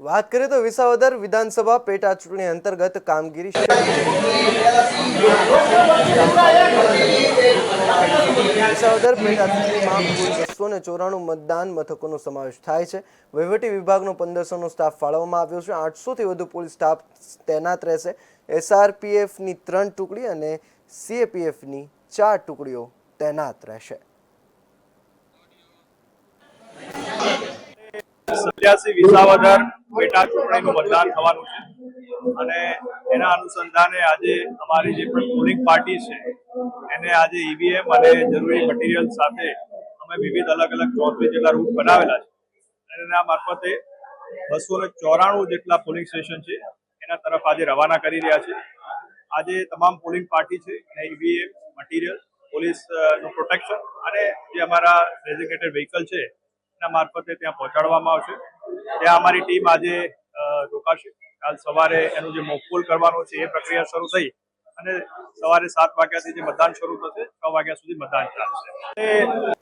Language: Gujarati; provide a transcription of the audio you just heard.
વાત કરીએ તો વિસાવદર વિધાનસભા પેટા ચૂંટણી અંતર્ગત કામગીરી વિસાવદર પેટા ચૂંટણીમાં બસો ને ચોરાણું મતદાન મથકોનો સમાવેશ થાય છે. વહીવટી વિભાગનો પંદરસોનો સ્ટાફ ફાળવવામાં આવ્યો છે. આઠસોથી વધુ પોલીસ સ્ટાફ તૈનાત રહેશે. એસઆરપીએફની ત્રણ ટુકડી અને સીએપીએફની ચાર ટુકડીઓ તૈનાત રહેશે. સત્યાસી વિસાવદર પેટા ચૂંટણીનું મતદાન થવાનું છે. અને એના અનુસંધાને આજે અમારી જે પોલિંગ પાર્ટી છે, એને આજે ઈવીએમ અને જરૂરી મટીરિયલ સાથે અમે વિવિધ અલગ અલગ ચોત્રીસ જેટલા રૂટ બનાવેલા છે. અને એના મારફતે બસો ને ચોરાણું જેટલા પોલિંગ સ્ટેશન છે, એના તરફ આજે રવાના કરી રહ્યા છે. આજે તમામ પોલિંગ પાર્ટી છે અને ઈવીએમ, મટીરિયલ, પોલીસનું પ્રોટેક્શન અને જે અમારા ડેઝિગ્નેટેડ વ્હીકલ છે એના મારફતે ત્યાં પહોંચાડવામાં આવશે. ત્યાં અમારી ટીમ આજે રોકાશે. કાલ સવારે એનું જે મોકપોલ કરવાનો છે એ પ્રક્રિયા શરૂ થઈ અને સવારે સાત વાગ્યાથી જે મતદાન શરૂ થશે, છ વાગ્યા સુધી મતદાન ચાલશે.